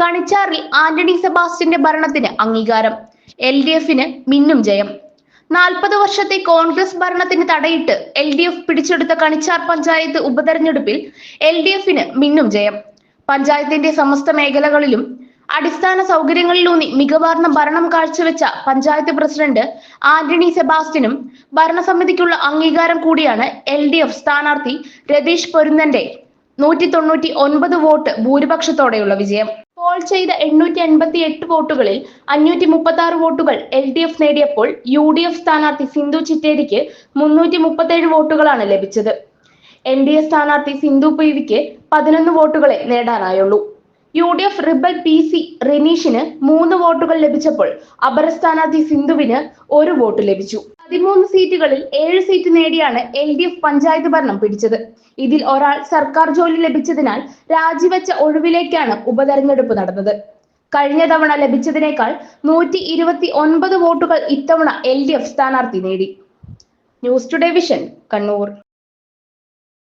കണിച്ചാറിൽ ആന്റണി സെബാസ്റ്റ്യന്റെ ഭരണത്തിന് അംഗീകാരം. L D എഫിന് മിന്നും ജയം. നാൽപ്പത് വർഷത്തെ കോൺഗ്രസ് ഭരണത്തിന് തടയിട്ട് എൽ ഡി എഫ് പിടിച്ചെടുത്ത കണിച്ചാർ പഞ്ചായത്ത് ഉപതെരഞ്ഞെടുപ്പിൽ എൽ ഡി എഫിന് മിന്നും ജയം. പഞ്ചായത്തിന്റെ സമസ്ത മേഖലകളിലും അടിസ്ഥാന സൗകര്യങ്ങളിലൂന്നി മികവാർന്ന ഭരണം കാഴ്ചവെച്ച പഞ്ചായത്ത് പ്രസിഡന്റ് ആന്റണി സെബാസ്റ്റിനും ഭരണസമിതിക്കുള്ള അംഗീകാരം കൂടിയാണ് എൽ ഡി എഫ് സ്ഥാനാർത്ഥി രതീഷ് പൊരുന്നന്റെ നൂറ്റി തൊണ്ണൂറ്റി ഒൻപത് വോട്ട് ഭൂരിപക്ഷത്തോടെയുള്ള വിജയം. പോൾ ചെയ്ത എണ്ണൂറ്റി എൺപത്തി എട്ട് വോട്ടുകളിൽ അഞ്ഞൂറ്റി മുപ്പത്തി ആറ് വോട്ടുകൾ എൽ ഡി എഫ് നേടിയപ്പോൾ യു ഡി എഫ് സ്ഥാനാർത്ഥി സിന്ധു ചിറ്റേരിക്ക് മുന്നൂറ്റി മുപ്പത്തി ഏഴ് വോട്ടുകളാണ് ലഭിച്ചത്. എൻ ഡി എ സ്ഥാനാർത്ഥി സിന്ധു പി വിക്ക് പതിനൊന്ന് വോട്ടുകളെ നേടാനായുള്ളൂ. U D F rebel P C റെനീഷിന് മൂന്ന് വോട്ടുകൾ ലഭിച്ചപ്പോൾ അപര സ്ഥാനാർത്ഥി സിന്ധുവിന് ഒരു വോട്ട് ലഭിച്ചു. പതിമൂന്ന് സീറ്റുകളിൽ ഏഴ് സീറ്റ് നേടിയാണ് എൽ ഡി എഫ് പഞ്ചായത്ത് ഭരണം പിടിച്ചത്. ഇതിൽ ഒരാൾ സർക്കാർ ജോലി ലഭിച്ചതിനാൽ രാജിവെച്ച ഒഴിവിലേക്കാണ് ഉപതെരഞ്ഞെടുപ്പ് നടന്നത്. കഴിഞ്ഞ തവണ ലഭിച്ചതിനേക്കാൾ നൂറ്റി ഇരുപത്തി ഒൻപത് വോട്ടുകൾ ഇത്തവണ എൽ ഡി എഫ് സ്ഥാനാർത്ഥി നേടി. News today vision Kannur.